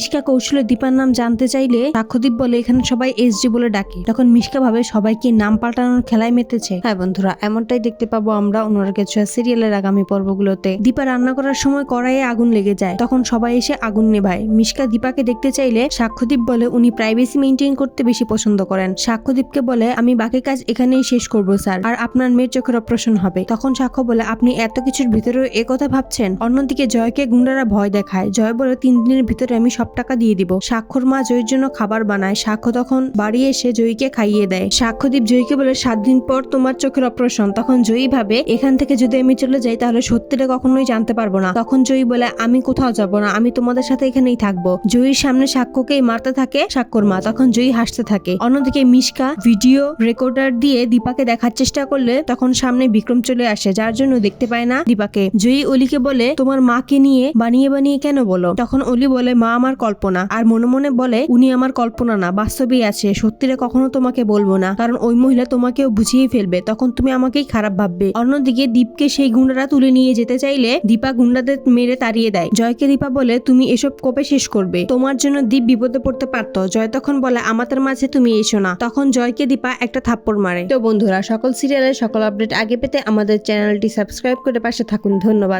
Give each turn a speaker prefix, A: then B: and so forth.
A: মিশকা কৌশলে দীপার নাম জানতে চাইলে সাক্ষ্যদীপ বলে এখানে সবাই এসজি বলে ডাকে। তখন মিশকা ভাবে সবাইকে নাম পাল্টানোর খেলায় মেতেছে। হ্যাঁ বন্ধুরা এমনটাই দেখতে পাবো আমরা অন্যরা কিছু সিরিয়ালের আগামী পর্বগুলোতে। দীপা রান্না করার সময় কড়াইয়ে আগুন লেগে যায়। তখন সবাই এসে আগুন নেভায়। মিশকা দীপাকে দেখতে চাইলে সাক্ষ্যদীপ বলে উনি প্রাইভেসি মেনটেন করতে বেশি পছন্দ করেন। সাক্ষ্যদীপকে বলে আমি বাকি কাজ এখানেই শেষ করব স্যার। আর আপনার মেয়ের চোখের অপারেশন হবে। তখন সাক্ষ্য বলে আপনি এত কিছুর ভিতরেও এ কথা ভাবছেন? অন্যদিকে জয়কে গুন্ডারা ভয় দেখায়। জয় বলে তিন দিনের ভিতরে আমি সব টাকা দিয়ে দিব। সাক্ষর মা জয়ের জন্য খাবার বানায়। সাক্ষ্য তখন বাড়ি এসে জয়ীকে খাইয়ে দেয়। সাক্ষ্যদীপ জয়ীকে বলে, সাত দিন পর তোমার চোখের অপারেশন। তখন জয়ী ভাবে, এখান থেকে যদি আমি চলে যাই তাহলে সত্যিটা কখনোই জানতে পারব না। তখন জয়ী বলে, আমি কোথাও যাব না। আমি তোমাদের সাথে এখানেই থাকব। জয়ীর সামনে সাক্ষ্যকেই মারতে থাকে সাক্ষর মা। তখন জয়ী হাসতে থাকে। অন্যদিকে মিশকা ভিডিও রেকর্ডার দিয়ে দীপাকে দেখার চেষ্টা করলে তখন সামনে বিক্রম চলে আসে, যার জন্য দেখতে পায় না দীপাকে। জয়ী অলিকে বলে, তোমার মাকে নিয়ে বানিয়ে বানিয়ে কেন বলো? তখন অলি বলে, মা আমার কল্পনা। আর মনে মনে বলে, উনি আমার কল্পনা না, বাস্তবেই আছে, সত্যিটা কখনো তোমাকে বলব না। কারণ ওই মহিলা তোমাকেও বুঝিয়ে ফেলবে, তখন তুমি আমাকেই খারাপ ভাববে। অন্যদিকে দীপকে সেই গুন্ডারা তুলে নিয়ে যেতে চাইলে, দীপা গুন্ডাদের মেরে তাড়িয়ে দেয়। জয়কে দীপা বলে, তুমি এসব কবে শেষ করবে? তোমার জন্য দীপ বিপদে পড়তে পারতো। জয় তখন বলে, আমাদের মাঝে তুমি এসো না। তখন জয়কে দীপা একটা থাপ্পড় মারে। তো বন্ধুরা, সকল সিরিয়ালের সকল আপডেট আগে পেতে আমাদের চ্যানেলটি সাবস্ক্রাইব করে পাশে থাকুন। ধন্যবাদ।